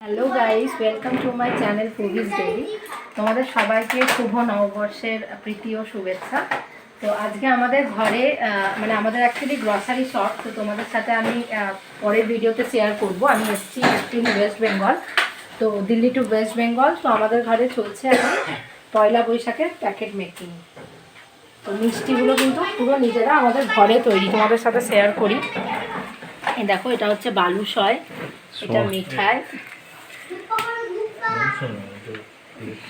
Hello guys welcome to my channel foodies daily তোমাদের সবাইকে শুভ নববর্ষের প্রীতি ও শুভেচ্ছা। তো আজকে আমাদের ঘরে মানে আমাদের অ্যাকচুয়ালি গ্রসারি শপ তো তোমাদের সাথে আমি পরের ভিডিওতে শেয়ার করব। আমি এসেছি অ্যাকচুয়ালি ওয়েস্ট বেঙ্গল তো দিল্লি টু ওয়েস্ট বেঙ্গল তো আমাদের ঘরে চলছে এখন পয়লা বৈশাখের প্যাকেট মেকিং তো মিষ্টিগুলো কিন্তু পুরো নিজেরা আমাদের ঘরে তৈরি। তোমাদের সাথে শেয়ার করি। দেখো এটা হচ্ছে বালুশয় এটা মিঠাই।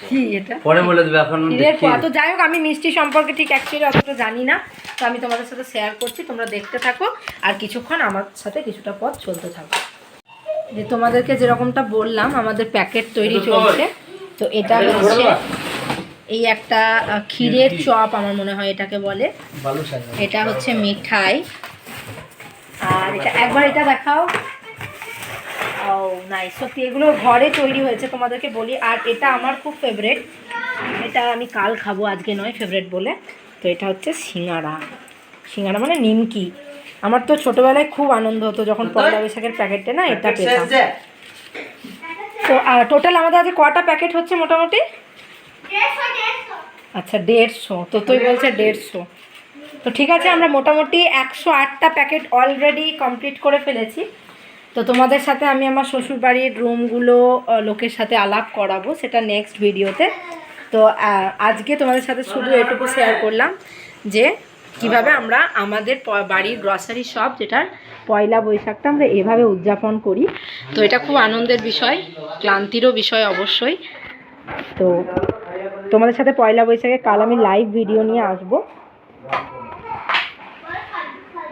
কি এটা? পরে বলে দেবে এখন। তো যাই হোক আমি মিষ্টি সম্পর্কে ঠিক অ্যাকচুয়ালি অতটা জানি না। তো আমি তোমাদের সাথে শেয়ার করছি তোমরা দেখতে থাকো। আর কিছুক্ষণ আমার সাথে কিছুটা পথ চলতে থাকো। যে তোমাদেরকে যেরকমটা বললাম আমাদের প্যাকেট তৈরি চলছে। তো এটা হচ্ছে এই একটা ক্ষীরের চপ আমার মনে হয় এটাকে বলে। এটা হচ্ছে মিঠাই। আর এটা একবার এটা দেখাও। ও নাই সত্যি এগুলো ঘরে তৈরি হয়েছে তোমাদেরকে বলি। আর এটা আমার খুব ফেভারেট এটা আমি কাল খাব আজকে নয় ফেভারেট বলে। তো এটা হচ্ছে সিঙ্গারা। সিঙ্গারা মানে নিমকি। আমার তো ছোটোবেলায় খুব আনন্দ হতো যখন পয়লা বৈশাখের প্যাকেটে না এটা পেতাম। তো টোটাল আমাদের আজকে কটা প্যাকেট হচ্ছে মোটামুটি? আচ্ছা দেড়শো। তো তুই বলছে দেড়শো। তো ঠিক আছে আমরা মোটামুটি একশো আটটা প্যাকেট অলরেডি কমপ্লিট করে ফেলেছি। তো তোমাদের সাথে আমি আমার শ্বশুরবাড়ির রুমগুলো লোকের সাথে আলাপ করাবো সেটা নেক্সট ভিডিওতে। তো আজকে তোমাদের সাথে শুধু এটুকু শেয়ার করলাম যে কীভাবে আমরা আমাদের বাড়ির গ্রসারি শপ যেটার পয়লা বৈশাখটা আমরা এভাবে উদযাপন করি। তো এটা খুব আনন্দের বিষয়, ক্লান্তিরও বিষয় অবশ্যই। তো তোমাদের সাথে পয়লা বৈশাখে কাল আমি লাইভ ভিডিও নিয়ে আসব।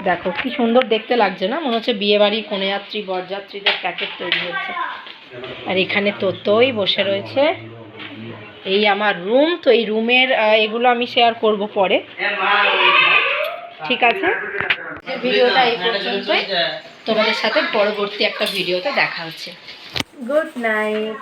দেখো, কি সুন্দর দেখতে লাগছে না? মনে হচ্ছে বিয়ে বাড়ি কনেযাত্রী, বরযাত্রীদের প্যাকেট তৈরি হচ্ছে। আর এখানে তোতই বসে রয়েছে। এই আমার রুম তো এই রুমের এগুলো আমি শেয়ার করব পরে। ঠিক আছে? ভিডিওটা এই পর্যন্তই। তোমাদের সাথে পরবর্তী একটা ভিডিওতে দেখা হচ্ছে। Good night